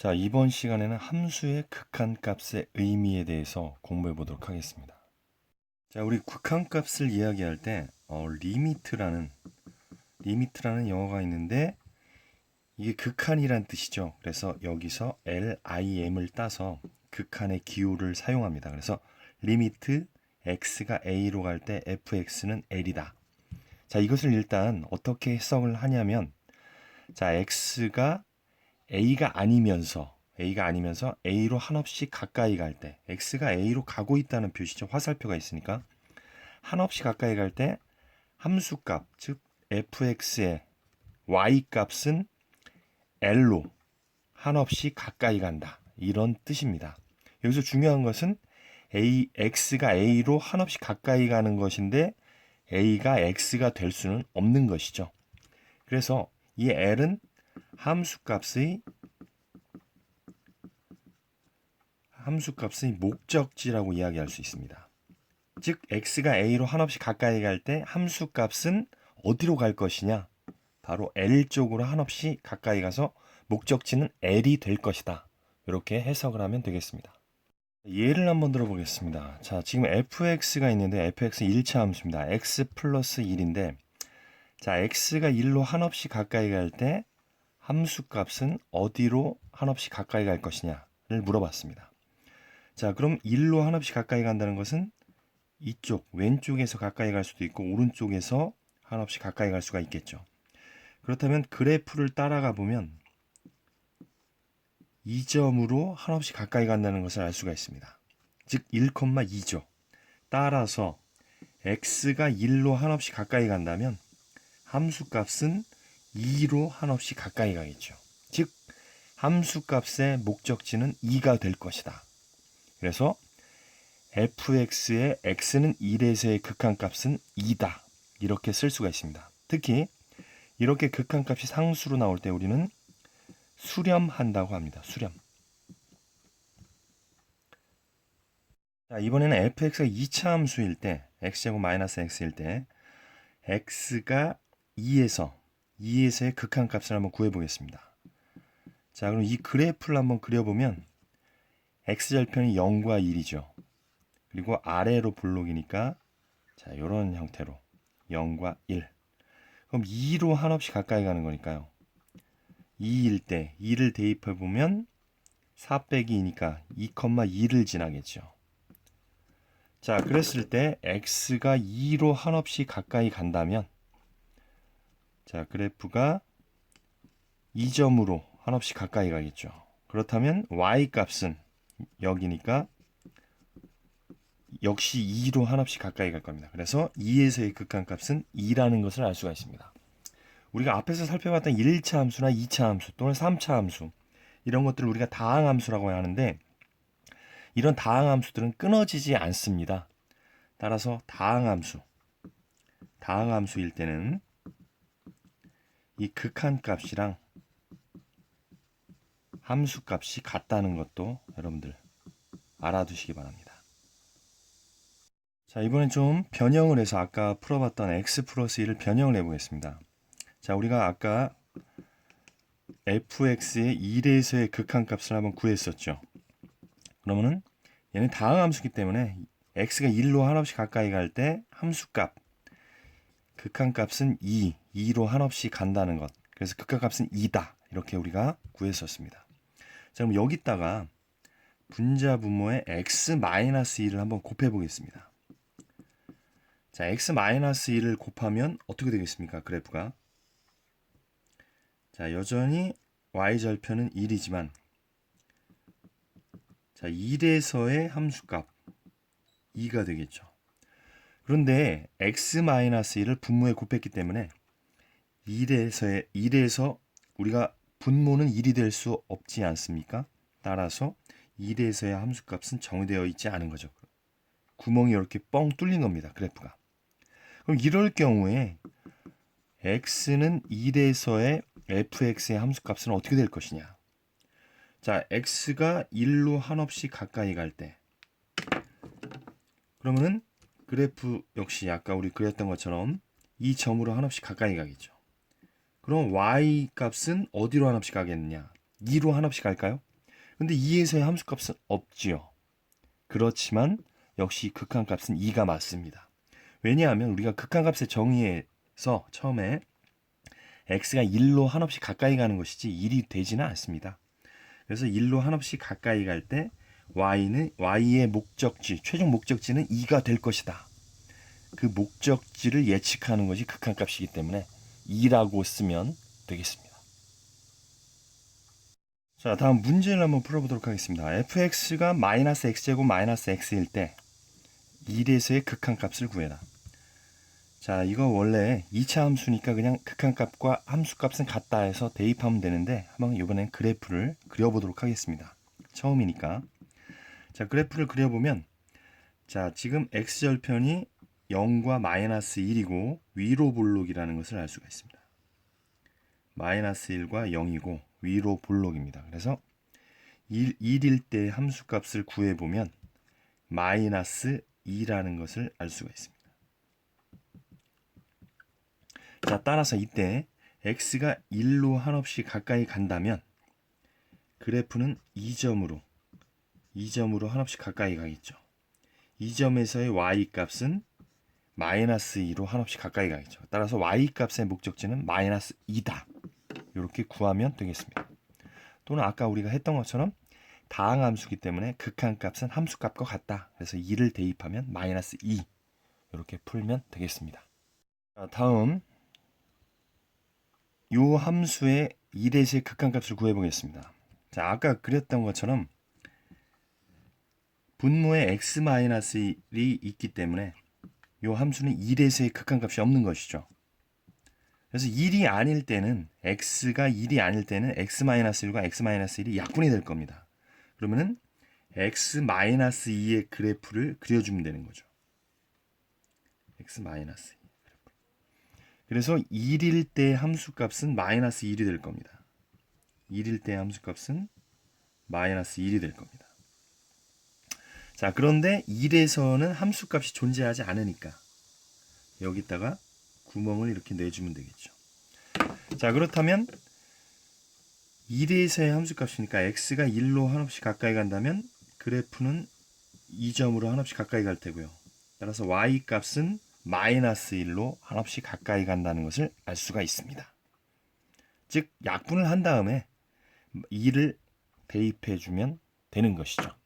자, 이번 시간에는 함수의 극한값의 의미에 대해서 공부해 보도록 하겠습니다. 자, 우리 극한값을 이야기할 때 어, 리미트라는 리미트라는 영어가 있는데 이게 극한이란 뜻이죠. 그래서 여기서 LIM을 따서 극한의 기호를 사용합니다. 그래서 리미트 x가 a로 갈 때 fx는 l이다. 자, 이것을 일단 어떻게 해석을 하냐면 자, x가 a가 아니면서 a가 아니면서 a로 한없이 가까이 갈 때 x가 a로 가고 있다는 표시죠. 화살표가 있으니까 한없이 가까이 갈 때 함수값 즉 fx의 y 값은 l로 한없이 가까이 간다. 이런 뜻입니다. 여기서 중요한 것은 a x가 a로 한없이 가까이 가는 것인데 a가 x가 될 수는 없는 것이죠. 그래서 이 l은 함수값의 함수값의 목적지라고 이야기할 수 있습니다. 즉 x가 a로 한없이 가까이 갈 때 함수값은 어디로 갈 것이냐? 바로 l 쪽으로 한없이 가까이 가서 목적지는 l이 될 것이다. 이렇게 해석을 하면 되겠습니다. 예를 한번 들어보겠습니다. 자, 지금 fx가 있는데 fx는 1차 함수입니다. x 플러스 1인데 자, x가 1로 한없이 가까이 갈 때 함수값은 어디로 한없이 가까이 갈 것이냐를 물어봤습니다. 자, 그럼 1로 한없이 가까이 간다는 것은 이쪽 왼쪽에서 가까이 갈 수도 있고 오른쪽에서 한없이 가까이 갈 수가 있겠죠. 그렇다면 그래프를 따라가 보면 이 점으로 한없이 가까이 간다는 것을 알 수가 있습니다. 즉 1,2죠. 따라서 x가 1로 한없이 가까이 간다면 함수값은 2로 한없이 가까이 가겠죠. 즉 함수값의 목적지는 2가 될 것이다. 그래서 fx의 x는 1에서의 극한값은 2다. 이렇게 쓸 수가 있습니다. 특히 이렇게 극한값이 상수로 나올 때 우리는 수렴한다고 합니다. 수렴. 자, 이번에는 fx가 2차 함수일 때 x제곱 마이너스 x일 때 x가 2에서 2에서의 극한값을 한번 구해 보겠습니다. 자, 그럼 이 그래프를 한번 그려 보면 x절편이 0과 1이죠. 그리고 아래로 블록이니까 자, 이런 형태로 0과 1. 그럼 2로 한없이 가까이 가는 거니까요. 2일 때 2를 대입해 보면 4 빼기 2니까 2,2를 지나겠죠. 자, 그랬을 때 x가 2로 한없이 가까이 간다면 자, 그래프가 2점으로 한없이 가까이 가겠죠. 그렇다면 y 값은 여기니까 역시 2로 한없이 가까이 갈 겁니다. 그래서 2에서의 극한값은 2라는 것을 알 수가 있습니다. 우리가 앞에서 살펴봤던 1차 함수나 2차 함수 또는 3차 함수 이런 것들을 우리가 다항 함수라고 하는데 이런 다항 함수들은 끊어지지 않습니다. 따라서 다항 함수 다항 함수일 때는 이 극한 값이랑 함수 값이 같다는 것도 여러분들 알아두시기 바랍니다. 자, 이번엔 좀 변형을 해서 아까 풀어봤던 x 플러스 1을 변형을 해보겠습니다. 자, 우리가 아까 fx의 1에서의 극한값을 한번 구했었죠. 그러면은 얘는 다항 함수기 때문에 x가 1로 한없이 가까이 갈 때 함수값 극한값은 2, 2로 한없이 간다는 것. 그래서 극한값은 2다. 이렇게 우리가 구했었습니다. 자, 그럼 여기다가 분자 분모의 x-1을 한번 곱해 보겠습니다. 자, x-1을 곱하면 어떻게 되겠습니까? 그래프가. 자, 여전히 y절편은 1이지만 자, 1에서의 함수값 2가 되겠죠. 그런데 x-1을 분모에 곱했기 때문에 1에서의 1에서 우리가 분모는 1이 될 수 없지 않습니까? 따라서 1에서의 함수값은 정되어 있지 않은 거죠. 구멍이 이렇게 뻥 뚫린 겁니다. 그래프가. 그럼 이럴 경우에 x는 1에서의 fx의 함수값은 어떻게 될 것이냐? 자, x가 1로 한없이 가까이 갈 때 그러면은 그래프 역시 아까 우리 그렸던 것처럼 이 점으로 한없이 가까이 가겠죠. 그럼 y 값은 어디로 한없이 가겠느냐? 2로 한없이 갈까요? 근데 2에서의 함수값은 없지요. 그렇지만 역시 극한값은 2가 맞습니다. 왜냐하면 우리가 극한값의 정의에서 처음에 x가 1로 한없이 가까이 가는 것이지 1이 되지는 않습니다. 그래서 1로 한없이 가까이 갈 때 y는 y의 목적지, 최종 목적지는 2가 될 것이다. 그 목적지를 예측하는 것이 극한값이기 때문에 2라고 쓰면 되겠습니다. 자, 다음 문제를 한번 풀어보도록 하겠습니다. fx가 마이너스 x제곱 마이너스 x일 때 1에서의 극한값을 구해라. 자, 이거 원래 2차 함수니까 그냥 극한값과 함수값은 같다 해서 대입하면 되는데 한번 이번엔 그래프를 그려보도록 하겠습니다. 처음이니까. 자, 그래프를 그려보면 자, 지금 x절편이 0과 마이너스 1이고 위로 볼록이라는 것을 알 수가 있습니다. 마이너스 1과 0이고 위로 볼록입니다. 그래서 1, 1일 때 함수값을 구해보면 마이너스 2라는 것을 알 수가 있습니다. 자, 따라서 이때 x가 1로 한없이 가까이 간다면 그래프는 2점으로 2점으로 한없이 가까이 가겠죠. 2점에서의 y 값은 마이너스 2로 한없이 가까이 가겠죠. 따라서 y 값의 목적지는 마이너스 2다. 이렇게 구하면 되겠습니다. 또는 아까 우리가 했던 것처럼 다항 함수기 때문에 극한값은 함수값과 같다. 그래서 2를 대입하면 마이너스 2 이렇게 풀면 되겠습니다. 자, 다음 요 함수의 2대시의 극한값을 구해보겠습니다. 자, 아까 그렸던 것처럼 분모에 x-1이 있기 때문에 요 함수는 2대시의 극한값이 없는 것이죠. 그래서 1이 아닐 때는 x가 1이 아닐 때는 x-1과 x-1이 약분이 될 겁니다. 그러면은 x-2의 그래프를 그려주면 되는 거죠. x-2 그래프. 그래서 1일 때 함수값은 마이너스 1이 될 겁니다. 1일 때 함수값은 마이너스 1이 될 겁니다. 자, 그런데 1에서는 함수값이 존재하지 않으니까 여기다가 구멍을 이렇게 내주면 되겠죠. 자, 그렇다면 1에서의 함수값이니까 x가 1로 한없이 가까이 간다면 그래프는 2점으로 한없이 가까이 갈 테고요. 따라서 y 값은 마이너스 1로 한없이 가까이 간다는 것을 알 수가 있습니다. 즉 약분을 한 다음에 2를 대입해 주면 되는 것이죠.